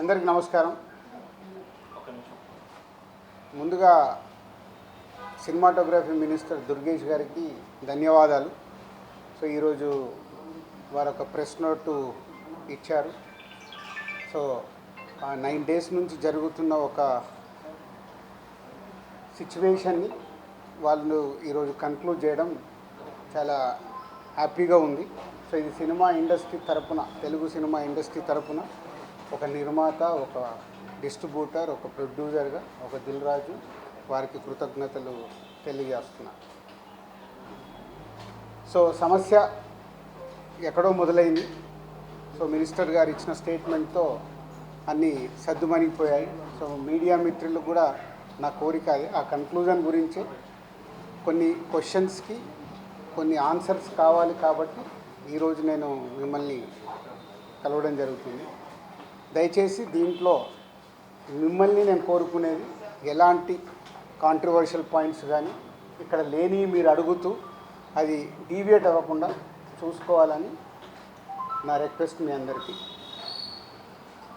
అందరికి నమస్కారం. ముందుగా సినిమాటోగ్రఫీ మినిస్టర్ దుర్గేష్ గారికి ధన్యవాదాలు. సో ఈరోజు వారు ఒక ప్రెస్ నోటు ఇచ్చారు. సో ఆ నైన్ డేస్ నుంచి జరుగుతున్న ఒక సిచ్యువేషన్ని వాళ్ళు ఈరోజు కన్క్లూడ్ చేయడం చాలా హ్యాపీగా ఉంది. సో ఇది సినిమా ఇండస్ట్రీ తరపున తెలుగు సినిమా ఇండస్ట్రీ తరపున ఒక నిర్మాత ఒక డిస్ట్రిబ్యూటర్ ఒక ప్రొడ్యూసర్గా ఒక దిల్ రాజు వారికి కృతజ్ఞతలు తెలియజేస్తున్నా సో సమస్య ఎక్కడో మొదలైంది. సో మినిస్టర్ గారు ఇచ్చిన స్టేట్మెంట్తో అన్నీ సర్దుమణిగిపోయాయి సో మీడియా మిత్రులు కూడా నా కోరిక అది. ఆ కన్క్లూజన్ గురించి కొన్ని క్వశ్చన్స్కి కొన్ని ఆన్సర్స్ కావాలి కాబట్టి ఈరోజు నేను మిమ్మల్ని కలవడం జరుగుతుంది. దయచేసి దీంట్లో మిమ్మల్ని నేను కోరుకునేది ఎలాంటి కాంట్రవర్షియల్ పాయింట్స్ కానీ ఇక్కడ లేని మీరు అడుగుతూ అది డీవియేట్ అవ్వకుండా చూసుకోవాలని నా రిక్వెస్ట్ మీ అందరికీ.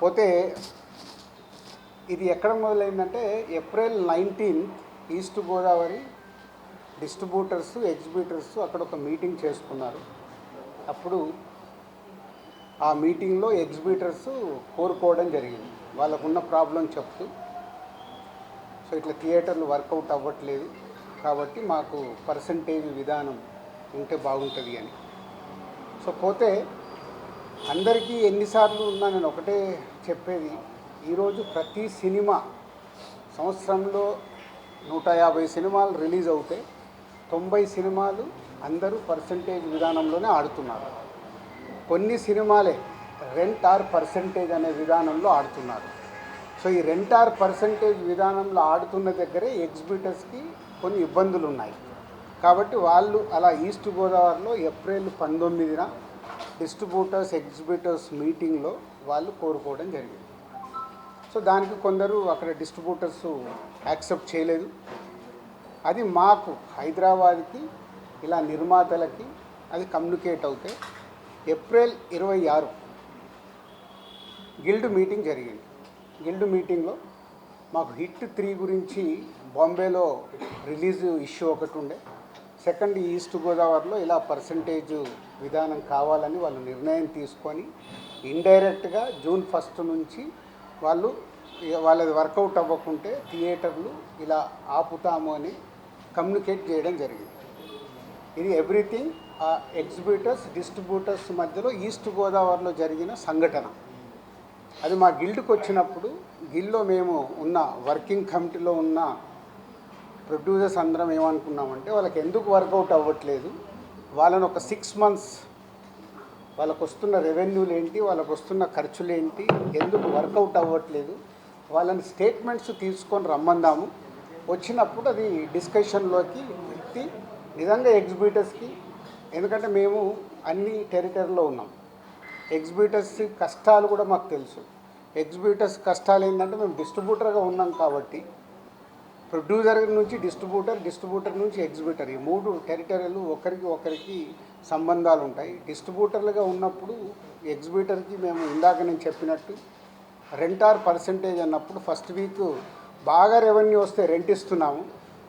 పోతే ఇది ఎక్కడ మొదలైందంటే April nineteen east Godavari distributors exhibitors అక్కడ ఒక మీటింగ్ చేసుకున్నారు. అప్పుడు ఆ మీటింగ్లో ఎగ్జిబిటర్స్ కోరుకోవడం జరిగింది. వాళ్ళకున్న ప్రాబ్లం చెప్తూ సో ఇట్లా థియేటర్లు వర్కౌట్ అవ్వట్లేదు కాబట్టి మాకు పర్సంటేజ్ విధానం ఉంటే బాగుంటుంది అని. సో పోతే అందరికీ ఎన్నిసార్లు ఉన్నా నేను ఒకటే చెప్పేది ఈరోజు ప్రతి సినిమా సంవత్సరంలో నూట యాభై సినిమాలు రిలీజ్ అవుతాయి తొంభై సినిమాలు అందరూ పర్సంటేజ్ విధానంలోనే ఆడుతున్నారు. కొన్ని సినిమాలే రెంట్ ఆర్ పర్సంటేజ్ అనే విధానంలో ఆడుతున్నారు. సో ఈ రెంట్ ఆర్ పర్సంటేజ్ విధానంలో ఆడుతున్న దగ్గరే ఎగ్జిబిటర్స్కి కొన్ని ఇబ్బందులు ఉన్నాయి కాబట్టి వాళ్ళు అలా ఈస్ట్ గోదావరిలో ఏప్రిల్ పంతొమ్మిదిన డిస్ట్రిబ్యూటర్స్ ఎగ్జిబిటర్స్ మీటింగ్లో వాళ్ళు కోరుకోవడం జరిగింది. సో దానికి కొందరు అక్కడ డిస్ట్రిబ్యూటర్స్ యాక్సెప్ట్ చేయలేదు. అది మాకు హైదరాబాద్కి ఇలా నిర్మాతలకి అది కమ్యూనికేట్ అవుతే ఏప్రిల్ ఇరవై ఆరు గిల్డ్ మీటింగ్ జరిగింది. గిల్డ్ మీటింగ్లో మాకు హిట్ త్రీ గురించి బాంబేలో రిలీజ్ ఇష్యూ ఒకటి ఉండే. సెకండ్ ఈస్ట్ గోదావరిలో ఇలా పర్సంటేజ్ విధానం కావాలని వాళ్ళు నిర్ణయం తీసుకొని ఇండైరెక్ట్గా జూన్ ఫస్ట్ నుంచి వాళ్ళు వాళ్ళది వర్కౌట్ అవ్వకుంటే థియేటర్లు ఇలా ఆపుతాము అని కమ్యూనికేట్ చేయడం జరిగింది. ఇది ఎవ్రీథింగ్ ఎగ్జిబ్యూటర్స్ డిస్ట్రిబ్యూటర్స్ మధ్యలో ఈస్ట్ గోదావరిలో జరిగిన సంఘటన. అది మా గిల్డ్కి వచ్చినప్పుడు గిల్లో మేము ఉన్న వర్కింగ్ కమిటీలో ఉన్న ప్రొడ్యూసర్స్ అందరం ఏమనుకున్నామంటే వాళ్ళకి ఎందుకు వర్కౌట్ అవ్వట్లేదు? వాళ్ళని ఒక సిక్స్ మంత్స్ వాళ్ళకు వస్తున్న రెవెన్యూలు ఏంటి వాళ్ళకు వస్తున్న ఖర్చులు ఏంటి ఎందుకు వర్కౌట్ అవ్వట్లేదు? వాళ్ళని స్టేట్మెంట్స్ తీసుకొని రమ్మందాము. వచ్చినప్పుడు అది డిస్కషన్లోకి ఎత్తి నిజంగా ఎగ్జిబ్యూటర్స్కి ఎందుకంటే మేము అన్ని టెరిటరీలో ఉన్నాం. ఎగ్జిబ్యూటర్స్ కష్టాలు కూడా మాకు తెలుసు. ఎగ్జిబ్యూటర్స్ కష్టాలు ఏంటంటే మేము డిస్ట్రిబ్యూటర్గా ఉన్నాం కాబట్టి ప్రొడ్యూసర్ నుంచి డిస్ట్రిబ్యూటర్ డిస్ట్రిబ్యూటర్ నుంచి ఎగ్జిబ్యూటర్ ఈ మూడు టెరిటరీలు ఒకరికి ఒకరికి సంబంధాలు ఉంటాయి. డిస్ట్రిబ్యూటర్లుగా ఉన్నప్పుడు ఎగ్జిబ్యూటర్కి మేము ఇందాక నేను చెప్పినట్టు రెంట్ ఆర్ పర్సంటేజ్ అన్నప్పుడు ఫస్ట్ వీక్ బాగా రెవెన్యూ వస్తే రెంట్ ఇస్తున్నాము.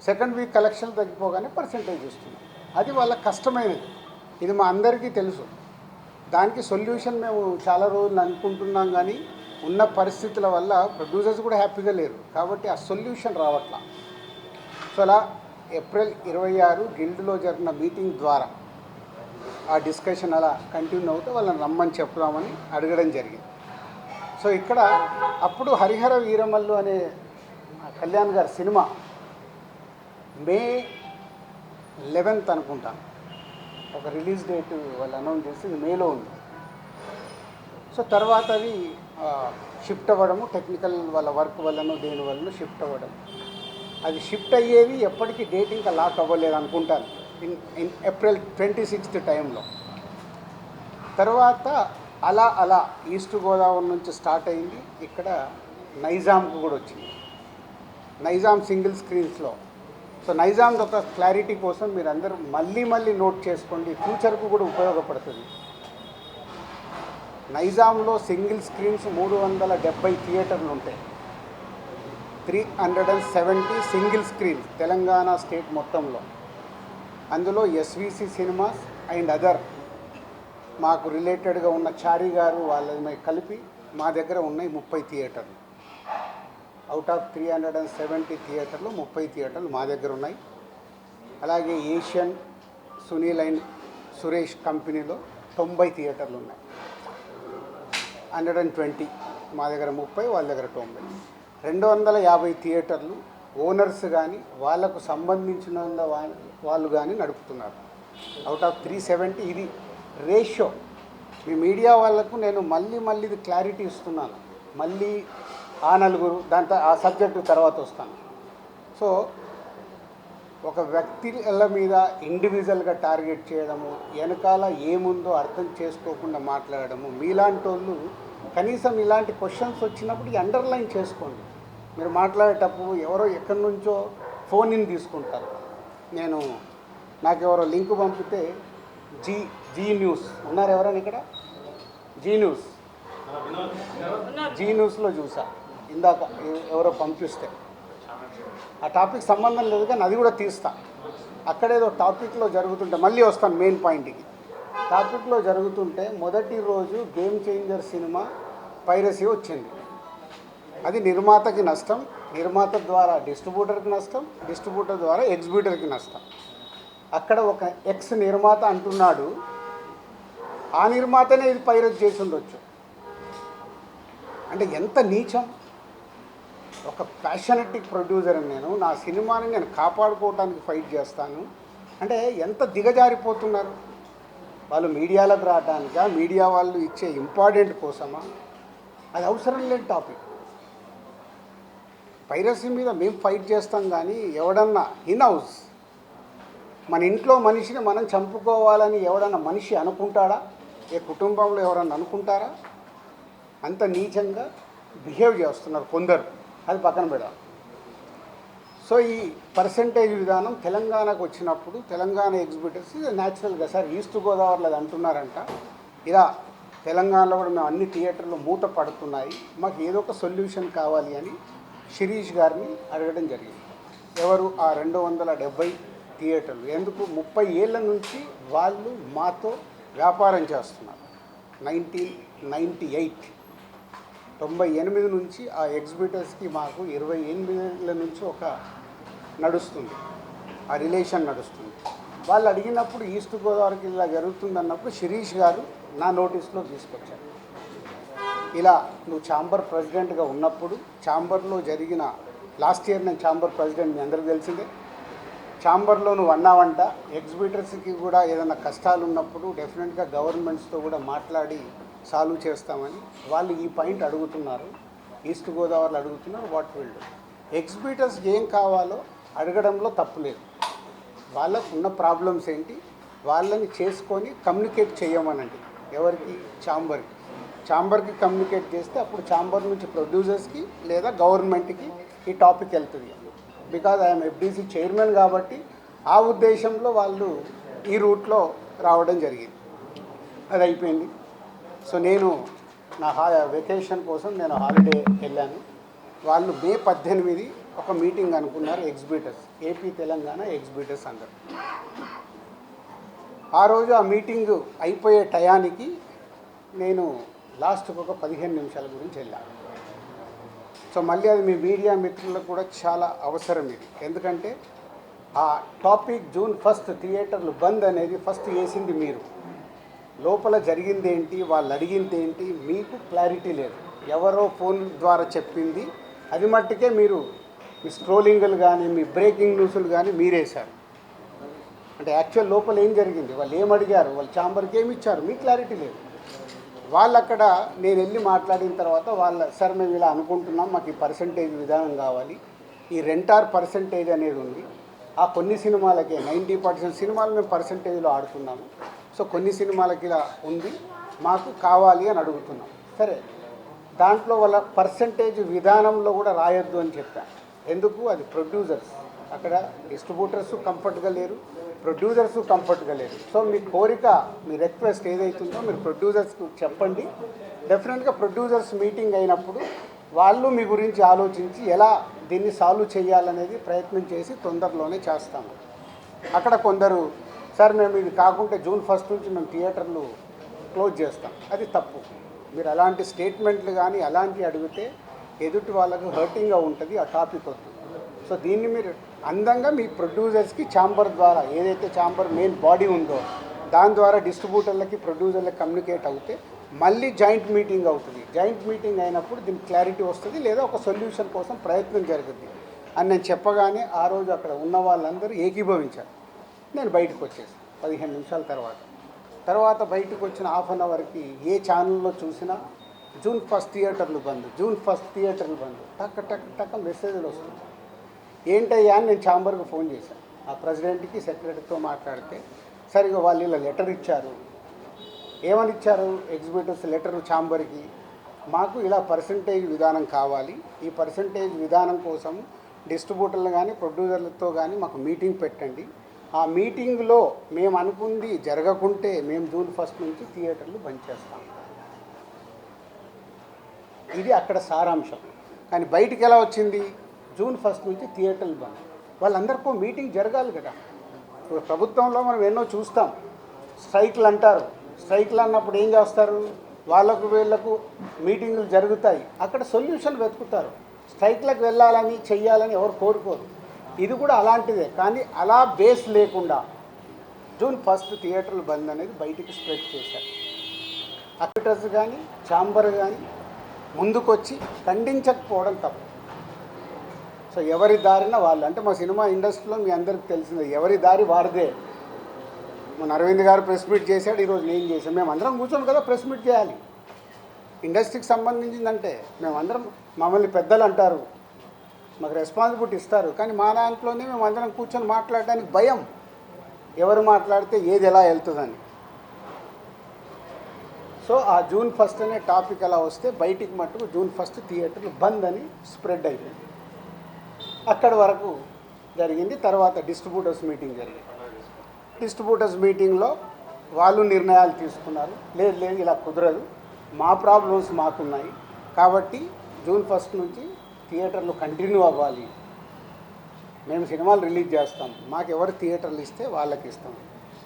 సెకండ్ వీక్ కలెక్షన్ తగ్గిపోగానే పర్సంటేజ్ ఇస్తున్నాము. అది వాళ్ళ కష్టమైనది. ఇది మా అందరికీ తెలుసు. దానికి సొల్యూషన్ మేము చాలా రోజులు అనుకుంటున్నాం కానీ ఉన్న పరిస్థితుల వల్ల ప్రొడ్యూసర్స్ కూడా హ్యాపీగా లేరు. కాబట్టి ఆ సొల్యూషన్ రావట్లా. సో అలా ఏప్రిల్ ఇరవై ఆరు గిల్డ్లో జరిగిన మీటింగ్ ద్వారా ఆ డిస్కషన్ అలా కంటిన్యూ అవుతే వాళ్ళని రమ్మని చెప్దామని అడగడం జరిగింది. సో ఇక్కడ అప్పుడు హరిహర వీరమల్లు అనే కళ్యాణ్ గారి సినిమా మే లెవెన్త్ అనుకుంటాను ఒక రిలీజ్ డేట్ వాళ్ళు అనౌన్స్ చేసి మేలో ఉంది. సో తర్వాత అది షిఫ్ట్ అవ్వడము టెక్నికల్ వాళ్ళ వర్క్ వల్లనో దేని వల్లనో షిఫ్ట్ అవ్వడం. అది షిఫ్ట్ అయ్యేది ఎప్పటికీ డేట్ ఇంకా లాక్ అవ్వలేదు అనుకుంటాను. In in April twenty sixth టైంలో. తర్వాత అలా అలా ఈస్ట్ గోదావరి నుంచి స్టార్ట్ అయింది. ఇక్కడ నైజాంకు కూడా వచ్చింది. నైజాం సింగిల్ స్క్రీన్స్లో సో నైజాం ఒక క్లారిటీ కోసం మీరు అందరూ మళ్ళీ మళ్ళీ నోట్ చేసుకోండి. ఫ్యూచర్కు కూడా ఉపయోగపడుతుంది. నైజాంలో సింగిల్ స్క్రీన్స్ మూడు వందల డెబ్బై థియేటర్లు ఉంటాయి. Three hundred and seventy single screen Telangana state మొత్తంలో. అందులో ఎస్విసి సినిమాస్ అండ్ అదర్. మాకు రిలేటెడ్గా ఉన్న చారి గారు వాళ్ళ కలిపి మా దగ్గర ఉన్నాయి ముప్పై థియేటర్లు. Out of three hundred and seventy థియేటర్లు ముప్పై థియేటర్లు మా దగ్గర ఉన్నాయి. అలాగే ఏషియన్ సునీల్ అండ్ సురేష్ కంపెనీలో తొంభై థియేటర్లు ఉన్నాయి. హండ్రెడ్ అండ్ ట్వంటీ మా దగ్గర ముప్పై వాళ్ళ దగ్గర తొంభై. రెండు వందల యాభై థియేటర్లు ఓనర్స్ కానీ వాళ్ళకు సంబంధించిన వాళ్ళు కానీ నడుపుతున్నారు. అవుట్ ఆఫ్ త్రీ సెవెంటీ ఇది రేషియో మీ మీడియా వాళ్ళకు నేను మళ్ళీ మళ్ళీ ఇది క్లారిటీ ఇస్తున్నాను. మళ్ళీ ఆ నలుగురు దాంతో ఆ సబ్జెక్టు తర్వాత వస్తాను. సో ఒక వ్యక్తిల మీద ఇండివిజువల్గా టార్గెట్ చేయడము వెనకాల ఏముందో అర్థం చేసుకోకుండా మాట్లాడడము మీలాంటి వాళ్ళు కనీసం ఇలాంటి క్వశ్చన్స్ వచ్చినప్పుడు అండర్లైన్ చేసుకోండి. మీరు మాట్లాడేటప్పుడు ఎవరో ఎక్కడి నుంచో ఫోన్ ఇన్ తీసుకుంటారు. నేను నాకు ఎవరో లింక్ పంపితే జీ జీ న్యూస్. ఉన్నారు ఎవరైనా ఇక్కడ? G news. జీ న్యూస్లో చూసా. ఇందాక ఎవరో పంపిస్తే. ఆ టాపిక్ సంబంధం లేదు కానీ అది కూడా తీస్తా. అక్కడేదో టాపిక్లో జరుగుతుంటే మళ్ళీ వస్తాను మెయిన్ పాయింట్కి. టాపిక్లో జరుగుతుంటే మొదటి రోజు గేమ్ చేంజర్ సినిమా పైరసీ వచ్చింది. అది నిర్మాతకి నష్టం నిర్మాత ద్వారా డిస్ట్రిబ్యూటర్కి నష్టం డిస్ట్రిబ్యూటర్ ద్వారా ఎగ్జిబ్యూటర్కి నష్టం. అక్కడ ఒక ఎక్స్ నిర్మాత అంటున్నాడు ఆ నిర్మాతనే ఇది పైరస్ చేసి ఉండొచ్చు. అంటే ఎంత నీచం? ఒక ప్యాషనెటిక్ ప్రొడ్యూసర్ నేను. నా సినిమాని నేను కాపాడుకోవడానికి ఫైట్ చేస్తాను. అంటే ఎంత దిగజారిపోతున్నారు? వాళ్ళు మీడియాలోకి రావడానికా మీడియా వాళ్ళు ఇచ్చే ఇంపార్టెంట్ కోసమా? అది అవసరం లేని టాపిక్ పైరసీ మీద మేము ఫైట్ చేస్తాం కానీ ఎవడన్నా ఇన్ హౌస్ మన ఇంట్లో మనిషిని మనం చంపుకోవాలని ఎవడన్నా మనిషి అనుకుంటాడా? ఏ కుటుంబంలో ఎవరన్నా అనుకుంటారా? అంత నీచంగా బిహేవ్ చేస్తున్నారు కొందరు. అది పక్కన పెడదాం. సో ఈ పర్సంటేజ్ విధానం తెలంగాణకు వచ్చినప్పుడు తెలంగాణ ఎగ్జిబిటర్స్ న్యాచురల్గా సార్ ఈస్ట్ గోదావరిలో అది అంటున్నారంట. ఇలా తెలంగాణలో కూడా మేము అన్ని థియేటర్లు మూత పడుతున్నాయి మాకు ఏదో ఒక సొల్యూషన్ కావాలి అని శిరీష్ గారిని అడగడం జరిగింది. ఎవరు? ఆ రెండు వందల డెబ్బై థియేటర్లు ఎందుకు? ముప్పై ఏళ్ళ నుంచి వాళ్ళు మాతో వ్యాపారం చేస్తున్నారు. నైన్టీన్ నైంటీ ఎయిట్ తొంభై ఎనిమిది నుంచి ఆ ఎగ్జిబిటర్స్కి మాకు ఇరవై ఎనిమిదిల నుంచి ఒక నడుస్తుంది. ఆ రిలేషన్ నడుస్తుంది. వాళ్ళు అడిగినప్పుడు ఈస్ట్ గోదావరికి ఇలా జరుగుతుంది అన్నప్పుడు శిరీష్ గారు నా నోటీస్లో తీసుకొచ్చారు. ఇలా నువ్వు ఛాంబర్ ప్రెసిడెంట్గా ఉన్నప్పుడు ఛాంబర్లో జరిగిన లాస్ట్ ఇయర్ నేను ఛాంబర్ ప్రెసిడెంట్ మీ అందరికీ తెలిసిందే. ఛాంబర్లో నువ్వు అన్నావంట ఎగ్జిబిటర్స్కి కూడా ఏదైనా కష్టాలు ఉన్నప్పుడు డెఫినెట్గా గవర్నమెంట్స్తో కూడా మాట్లాడి సాల్వ్ చేస్తామని వాళ్ళు ఈ పాయింట్ అడుగుతున్నారు. ఈస్ట్ గోదావరిలో అడుగుతున్నారు వాట్ విల్ డూ. ఏం కావాలో అడగడంలో తప్పు లేదు. వాళ్ళకు ఉన్న ప్రాబ్లమ్స్ ఏంటి? వాళ్ళని చేసుకొని కమ్యూనికేట్ చేయమనండి. ఎవరికి? ఛాంబర్కి. ఛాంబర్కి కమ్యూనికేట్ చేస్తే అప్పుడు ఛాంబర్ నుంచి ప్రొడ్యూసర్స్కి లేదా గవర్నమెంట్కి ఈ టాపిక్ వెళ్తుంది. బికాజ్ ఐఎమ్ ఎఫ్డీసీ చైర్మన్ కాబట్టి ఆ ఉద్దేశంలో వాళ్ళు ఈ రూట్లో రావడం జరిగింది. అది అయిపోయింది. సో నేను నా హా వెకేషన్ కోసం నేను హాలిడే వెళ్ళాను. వాళ్ళు మే పద్దెనిమిది ఒక మీటింగ్ అనుకున్నారు ఎగ్జిబిటర్స్ ఏపీ తెలంగాణ ఎగ్జిబిటర్స్ అందరు. ఆ రోజు ఆ మీటింగ్ అయిపోయే టయానికి నేను లాస్ట్కి ఒక పదిహేను నిమిషాల గురించి వెళ్ళాను సో మళ్ళీ అది మీ మీడియా మిత్రులకు కూడా చాలా అవసరం ఇది. ఎందుకంటే ఆ టాపిక్ జూన్ ఫస్ట్ థియేటర్లు బంద్ అనేది ఫస్ట్ వేసింది మీరు. లోపల జరిగింది ఏంటి వాళ్ళు అడిగింది ఏంటి మీకు క్లారిటీ లేదు. ఎవరో ఫోన్ ద్వారా చెప్పింది. అది మట్టుకే మీరు మీ స్క్రోలింగ్లు కానీ మీ బ్రేకింగ్ న్యూస్లు కానీ మీరేశారు. అంటే యాక్చువల్ లోపల ఏం జరిగింది? వాళ్ళు ఏం అడిగారు? వాళ్ళు ఛాంబర్కి ఏమి ఇచ్చారు? మీ క్లారిటీ లేదు. వాళ్ళు అక్కడ నేను వెళ్ళి మాట్లాడిన తర్వాత వాళ్ళ సార్ మేము ఇలా అనుకుంటున్నాం. మాకు ఈ పర్సంటేజ్ విధానం కావాలి. ఈ రెంటార్ పర్సంటేజ్ అనేది ఉంది. ఆ కొన్ని సినిమాలకే నైంటీ పర్సెంట్ సినిమాలు మేము పర్సంటేజ్లో ఆడుతున్నాము. సో కొన్ని సినిమాలకి ఇలా ఉంది. మాకు కావాలి అని అడుగుతున్నాం. సరే దాంట్లో వాళ్ళ పర్సంటేజ్ విధానంలో కూడా రాయొద్దు అని చెప్పాను ఎందుకు? అది ప్రొడ్యూసర్స్ అక్కడ డిస్ట్రిబ్యూటర్స్ కంఫర్ట్గా లేరు ప్రొడ్యూసర్స్ కంఫర్ట్గా లేరు. సో మీ కోరిక మీ రిక్వెస్ట్ ఏదైతుందో మీరు ప్రొడ్యూసర్స్కి చెప్పండి. డెఫినెట్గా ప్రొడ్యూసర్స్ మీటింగ్ అయినప్పుడు వాళ్ళు మీ గురించి ఆలోచించి ఎలా దీన్ని సాల్వ్ చేయాలనేది ప్రయత్నం చేసి తొందరలోనే చేస్తాము. అక్కడ కొందరు సార్ మేము ఇది కాకుంటే జూన్ ఫస్ట్ నుంచి మేము థియేటర్లు క్లోజ్ చేస్తాం. అది తప్పు. మీరు అలాంటి స్టేట్మెంట్లు కానీ అలాంటివి అడిగితే ఎదుటి వాళ్ళకు హర్టింగ్గా ఉంటుంది ఆ టాపిక్ వస్తుంది సో దీన్ని మీరు అందంగా మీ ప్రొడ్యూసర్స్కి ఛాంబర్ ద్వారా ఏదైతే ఛాంబర్ మెయిన్ బాడీ ఉందో దాని ద్వారా డిస్ట్రిబ్యూటర్లకి ప్రొడ్యూసర్లకి కమ్యూనికేట్ అవుతే మళ్ళీ జాయింట్ మీటింగ్ అవుతుంది. జాయింట్ మీటింగ్ అయినప్పుడు దీనికి క్లారిటీ వస్తుంది లేదా ఒక సొల్యూషన్ కోసం ప్రయత్నం జరుగుతుంది అని నేను చెప్పగానే ఆ రోజు అక్కడ ఉన్న వాళ్ళందరూ ఏకీభవించారు. నేను బయటకు వచ్చేసాను పదిహేను నిమిషాల తర్వాత. తర్వాత బయటకు వచ్చిన హాఫ్ అన్ అవర్కి ఏ ఛానల్లో చూసినా జూన్ ఫస్ట్ థియేటర్లు బంద్ జూన్ ఫస్ట్ థియేటర్లు బంద్. టక్ టక్ టక్ మెసేజ్లు వస్తుంది ఏంటయ్యా అని నేను ఛాంబర్కి ఫోన్ చేశాను ఆ ప్రెసిడెంట్కి సెక్రటరీతో మాట్లాడితే సరిగా వాళ్ళు ఇలా లెటర్ ఇచ్చారు. ఏమని ఇచ్చారు? ఎగ్జిక్యూటివ్స్ లెటర్ ఛాంబర్కి. మాకు ఇలా పర్సంటేజ్ విధానం కావాలి. ఈ పర్సంటేజ్ విధానం కోసం డిస్ట్రిబ్యూటర్లు కానీ ప్రొడ్యూసర్లతో కానీ మాకు మీటింగ్ పెట్టండి. ఆ మీటింగ్లో మేము అనుకుంది జరగకుంటే మేము జూన్ ఫస్ట్ నుంచి థియేటర్లు బంద్ చేస్తాం. ఇది అక్కడ సారాంశం. కానీ బయటికి ఎలా వచ్చింది? జూన్ ఫస్ట్ నుంచి థియేటర్లు బంద్. వాళ్ళందరికీ మీటింగ్ జరగాలి కదా. ఇప్పుడు ప్రభుత్వంలో మనం ఎన్నో చూస్తాం. స్ట్రైక్లు అంటారు. స్ట్రైక్లు అన్నప్పుడు ఏం చేస్తారు? వాళ్ళకు వీళ్ళకు మీటింగులు జరుగుతాయి. అక్కడ సొల్యూషన్ వెతుకుతారు. స్ట్రైక్లకు వెళ్ళాలని చెయ్యాలని ఎవరు కోరుకోరు. ఇది కూడా అలాంటిదే కానీ అలా బేస్ లేకుండా జూన్ ఫస్ట్ థియేటర్లు బంద్ అనేది బయటికి స్ప్రెడ్ చేశారు. అక్టర్స్ కానీ ఛాంబర్ కానీ ముందుకొచ్చి ఖండించకపోవడం తప్పు. సో ఎవరి దారిన వాళ్ళు అంటే మా సినిమా ఇండస్ట్రీలో మీ అందరికి తెలిసిందే ఎవరి దారి వారిదే. మన అరవింద్ గారు ప్రెస్ మీట్ చేశాడు ఈరోజు నేను చేశాను. మేము అందరం కూర్చొని కదా ప్రెస్ మీట్ చేయాలి. ఇండస్ట్రీకి సంబంధించిందంటే మేమందరం మమ్మల్ని పెద్దలు అంటారు. మాకు రెస్పాన్సిబిలిటీ ఇస్తారు. కానీ మా దాంట్లోనే మేము అందరం కూర్చొని మాట్లాడడానికి భయం. ఎవరు మాట్లాడితే ఏది ఎలా వెళ్తుందని. సో ఆ జూన్ ఫస్ట్ అనే టాపిక్ అలా వస్తే బయటికి మట్టుకు జూన్ ఫస్ట్ థియేటర్లు బంద్ అని స్ప్రెడ్ అయిపోయింది. అక్కడి వరకు జరిగింది. తర్వాత డిస్ట్రిబ్యూటర్స్ మీటింగ్ జరిగింది. డిస్ట్రిబ్యూటర్స్ మీటింగ్లో వాళ్ళు నిర్ణయాలు తీసుకున్నారు. లేదు లేదు ఇలా కుదరదు. మా ప్రాబ్లమ్స్ మాకున్నాయి. కాబట్టి జూన్ ఫస్ట్ నుంచి థియేటర్లు కంటిన్యూ అవ్వాలి. మేము సినిమాలు రిలీజ్ చేస్తాం. మాకు ఎవరు థియేటర్లు ఇస్తే వాళ్ళకి ఇస్తాం.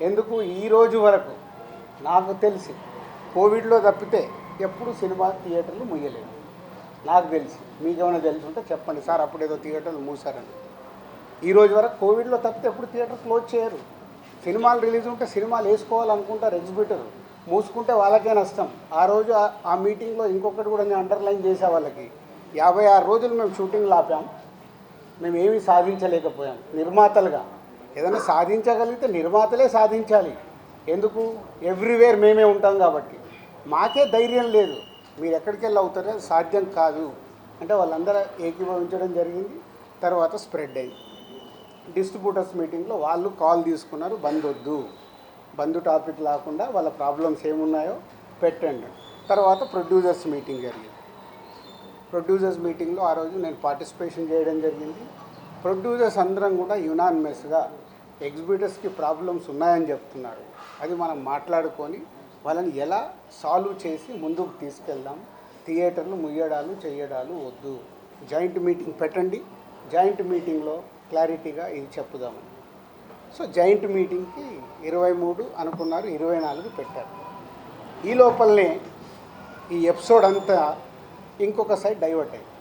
ఎందుకు? ఈ రోజు వరకు నాకు తెలిసి కోవిడ్లో తప్పితే ఎప్పుడు సినిమా థియేటర్లు ముయ్యలేదు. నాకు తెలిసి. మీకేమైనా తెలిసి ఉంటే చెప్పండి. సార్ అప్పుడు ఏదో థియేటర్లు మూసారని ఈ రోజు వరకు కోవిడ్లో తప్పితే ఎప్పుడు థియేటర్ క్లోజ్ చేయరు. సినిమాలు రిలీజ్ ఉంటే సినిమాలు వేసుకోవాలనుకుంటారు ఎగ్జిబిటర్ మూసుకుంటే వాళ్ళకే నష్టం. ఆ రోజు ఆ- ఆ మీటింగ్లో ఇంకొకటి కూడా నేను అండర్లైన్ చేసే వాళ్ళకి. యాభై ఆరు రోజులు మేము షూటింగ్లు ఆపాం మేము ఏమీ సాధించలేకపోయాం. నిర్మాతలుగా. ఏదైనా సాధించగలిగితే నిర్మాతలే సాధించాలి. ఎందుకు? ఎవ్రీవేర్ మేమే ఉంటాం కాబట్టి. మాకే ధైర్యం లేదు. మీరు ఎక్కడికి వెళ్ళి అవుతారో అది సాధ్యం కాదు. అంటే వాళ్ళందరూ ఏకీభవించడం జరిగింది. తర్వాత స్ప్రెడ్ అయింది. డిస్ట్రిబ్యూటర్స్ మీటింగ్లో వాళ్ళు కాల్ తీసుకున్నారు. బంద్ వద్దు. బంద్ టాపిక్ లేకుండా వాళ్ళ ప్రాబ్లమ్స్ ఏమున్నాయో పెట్టండి. తర్వాత ప్రొడ్యూసర్స్ మీటింగ్ జరిగింది. ప్రొడ్యూసర్స్ మీటింగ్లో ఆ రోజు నేను పార్టిసిపేషన్ చేయడం జరిగింది. ప్రొడ్యూసర్స్ అందరం కూడా యునానిమస్గా ఎగ్జిబిటర్స్కి ప్రాబ్లమ్స్ ఉన్నాయని చెప్తున్నారు. అది మనం మాట్లాడుకొని వాళ్ళని ఎలా సాల్వ్ చేసి ముందుకు తీసుకెళ్దాం. థియేటర్లు ముయ్యడాలు చేయడాలు వద్దు. జాయింట్ మీటింగ్ పెట్టండి. జాయింట్ మీటింగ్లో క్లారిటీగా ఇది చెప్పుదాము సో జాయింట్ మీటింగ్కి ఇరవై మూడు అనుకున్నారు ఇరవై నాలుగు పెట్టారు. ఈ లోపలనే ఈ ఎపిసోడ్ అంతా ఇంకొక సైడ్ డైవర్ట్ అయ్యి